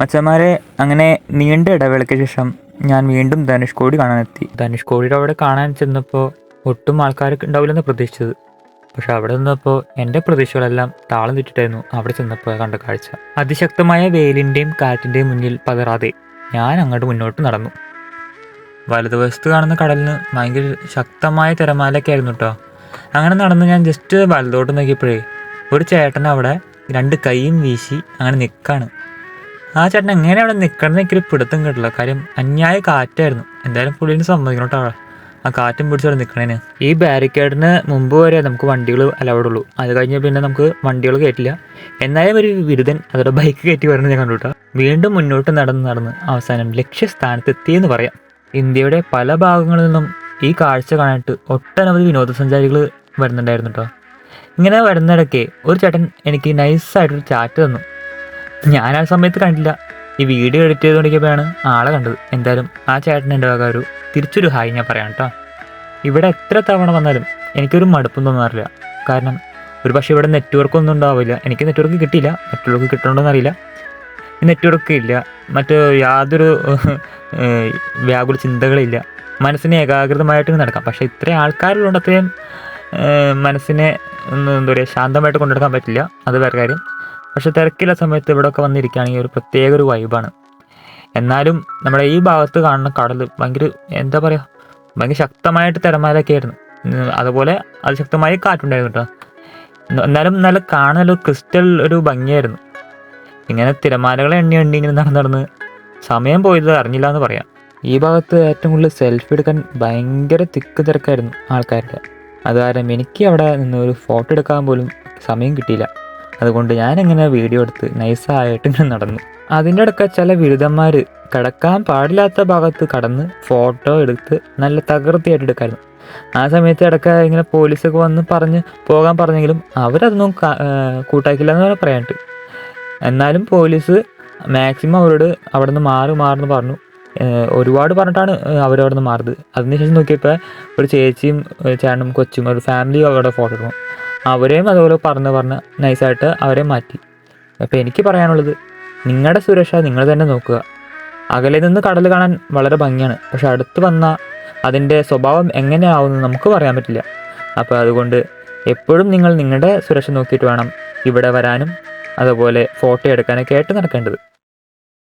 മച്ചന്മാരെ അങ്ങനെ നീണ്ട ഇടവേളയ്ക്ക് ശേഷം ഞാൻ വീണ്ടും ധനുഷ് കോടി കാണാനെത്തി. ധനുഷ് കോടിയുടെ അവിടെ കാണാൻ ചെന്നപ്പോൾ ഒട്ടും ആൾക്കാർ ഉണ്ടാവില്ലെന്ന് പ്രതീക്ഷിച്ചത്. പക്ഷെ അവിടെ നിന്നപ്പോൾ എന്റെ പ്രതീക്ഷകളെല്ലാം താളം തെറ്റിട്ടായിരുന്നു അവിടെ ചെന്നപ്പോൾ കണ്ട കാഴ്ച. അതിശക്തമായ വെയിലിന്റെയും കാറ്റിന്റെയും മുന്നിൽ പതറാതെ ഞാൻ അങ്ങോട്ട് മുന്നോട്ട് നടന്നു. വലതുവശത്ത് കാണുന്ന കടലിന് ഭയങ്കര ശക്തമായ തിരമാലയൊക്കെ ആയിരുന്നു കേട്ടോ അങ്ങനെ നടന്ന് ഞാൻ ജസ്റ്റ് വലതോട്ട് നോക്കിയപ്പോഴേ ഒരു ചേട്ടൻ അവിടെ രണ്ട് കൈയും വീശി അങ്ങനെ നിൽക്കാണ് ആ ചേട്ടൻ എങ്ങനെ അവിടെ നിൽക്കണം എനിക്കൊരു പിടുത്തം കിട്ടില്ല. കാര്യം അന്യായ കാറ്റായിരുന്നു. എന്തായാലും പുള്ളിനെ സമ്മതിക്കണം കേട്ടോ ആ കാറ്റും പിടിച്ചവിടെ നിൽക്കണേന് ഈ ബാരിക്കേഡിന് മുമ്പ് വരെ നമുക്ക് വണ്ടികൾ അലൗഡ് ഉള്ളൂ. അത് കഴിഞ്ഞ് പിന്നെ നമുക്ക് വണ്ടികൾ കയറ്റില്ല എന്നാലും ഒരു ബിരുദൻ അതോടെ ബൈക്ക് കയറ്റി വരുന്നത് ഞാൻ കണ്ടു കേട്ടോ. വീണ്ടും മുന്നോട്ട് നടന്ന് നടന്ന് അവസാനം ലക്ഷ്യസ്ഥാനത്ത് എത്തിയെന്ന് പറയാം. ഇന്ത്യയുടെ പല ഭാഗങ്ങളിൽ നിന്നും ഈ കാഴ്ച കാണാനായിട്ട് ഒട്ടനവധി വിനോദസഞ്ചാരികൾ വരുന്നുണ്ടായിരുന്നു കേട്ടോ. ഇങ്ങനെ വരുന്നിടയ്ക്ക് ഒരു ചേട്ടൻ എനിക്ക് നൈസായിട്ടൊരു ചാറ്റ് തന്നു. ഞാൻ ആ സമയത്ത് കണ്ടില്ല. ഈ വീഡിയോ എഡിറ്റ് ചെയ്ത് കൊണ്ടിരിക്കുമ്പോഴാണ് ആളെ കണ്ടത്. എന്തായാലും ആ ചേട്ടൻ എന്റെ വക ഒരു തിരിച്ചൊരു ഹായ് ഞാൻ പറയാം കേട്ടോ. ഇവിടെ എത്ര തവണ വന്നാലും എനിക്കൊരു മടുപ്പും തോന്നാറില്ല. കാരണം ഒരു പക്ഷേ ഇവിടെ നെറ്റ്വർക്ക് ഒന്നും ഉണ്ടാവില്ല. എനിക്ക് നെറ്റ്വർക്ക് കിട്ടിയില്ല. മറ്റുള്ളവർക്ക് കിട്ടണമെന്ന് അറിയില്ല. നെറ്റ്വർക്ക് ഇല്ല. മറ്റ് യാതൊരു വ്യാകുല ചിന്തകളില്ല. മനസ്സിനെ ഏകാഗ്രതമായിട്ട് നടക്കാം. പക്ഷേ ഇത്രയും ആൾക്കാരിലുണ്ട് അത്രയും മനസ്സിനെ എന്താ പറയുക ശാന്തമായിട്ട് കൊണ്ടെടുക്കാൻ പറ്റില്ല. അത് വേറെ കാര്യം. പക്ഷെ തിരക്കില്ല സമയത്ത് ഇവിടെയൊക്കെ വന്നിരിക്കുകയാണെങ്കിൽ ഒരു പ്രത്യേക ഒരു വൈബാണ് എന്നാലും നമ്മുടെ ഈ ഭാഗത്ത് കാണുന്ന കടൽ ഭയങ്കര എന്താ പറയുക ഭയങ്കര ശക്തമായിട്ട് തിരമാലൊക്കെ ആയിരുന്നു. അതുപോലെ അത് ശക്തമായി കാറ്റുണ്ടായിരുന്നു കേട്ടോ. എന്ന- എന്നാലും നല്ല കാണാനൊരു ക്രിസ്റ്റൽ ഒരു ഭംഗിയായിരുന്നു. ഇങ്ങനെ തിരമാലകളെ എണ്ണി എണ്ണി ഇങ്ങനെ നടന്ന് നടന്ന് സമയം പോയത് അറിഞ്ഞില്ല എന്ന് പറയാം. ഈ ഭാഗത്ത് ഏറ്റവും കൂടുതൽ സെൽഫി എടുക്കാൻ ഭയങ്കര തിക്ക് തിരക്കായിരുന്നു ആൾക്കാരുടെ. അത് കാരണം എനിക്ക് അവിടെ നിന്ന് ഒരു ഫോട്ടോ എടുക്കാൻ പോലും സമയം കിട്ടിയില്ല. അതുകൊണ്ട് ഞാനിങ്ങനെ വീഡിയോ എടുത്ത് നൈസായിട്ട് ഇങ്ങനെ നടന്നു. അതിന്റെ ഇടയ്ക്ക് ചില ബിരുദന്മാർ കിടക്കാൻ പാടില്ലാത്ത ഭാഗത്ത് കടന്ന് ഫോട്ടോ എടുത്ത് നല്ല തകർത്തിയായിട്ട് എടുക്കായിരുന്നു. ആ സമയത്ത് ഇടയ്ക്ക് ഇങ്ങനെ പോലീസൊക്കെ വന്ന് പറഞ്ഞ് പോകാൻ പറഞ്ഞെങ്കിലും അവരതൊന്നും കൂട്ടാക്കില്ല എന്ന് പറയാനുണ്ട് എന്നാലും പോലീസ് മാക്സിമം അവരോട് അവിടെ നിന്ന് മാറി മാറുന്നു പറഞ്ഞു. ഒരുപാട് പറഞ്ഞിട്ടാണ് അവരവിടെ നിന്ന് മാറുന്നത് അതിനുശേഷം നോക്കിയപ്പോൾ ഒരു ചേച്ചിയും ചേട്ടനും കൊച്ചും ഒരു ഫാമിലിയും അവരുടെ ഫോട്ടോ എടുക്കണം അവരെയും അതുപോലെ പറഞ്ഞ് പറഞ്ഞ് നൈസായിട്ട് അവരെ മാറ്റി. അപ്പോൾ എനിക്ക് പറയാനുള്ളത് നിങ്ങളുടെ സുരക്ഷ നിങ്ങൾ തന്നെ നോക്കുക. അകലെ നിന്ന് കടൽ കാണാൻ വളരെ ഭംഗിയാണ്. പക്ഷെ അടുത്ത് വന്ന അതിന്റെ സ്വഭാവം എങ്ങനെയാവുമെന്ന് നമുക്ക് പറയാൻ പറ്റില്ല. അപ്പോൾ അതുകൊണ്ട് എപ്പോഴും നിങ്ങൾ നിങ്ങളുടെ സുരക്ഷ നോക്കിയിട്ട് വേണം ഇവിടെ വരാനും അതുപോലെ ഫോട്ടോ എടുക്കാനൊക്കെ ആയിട്ട് നടക്കേണ്ടത്.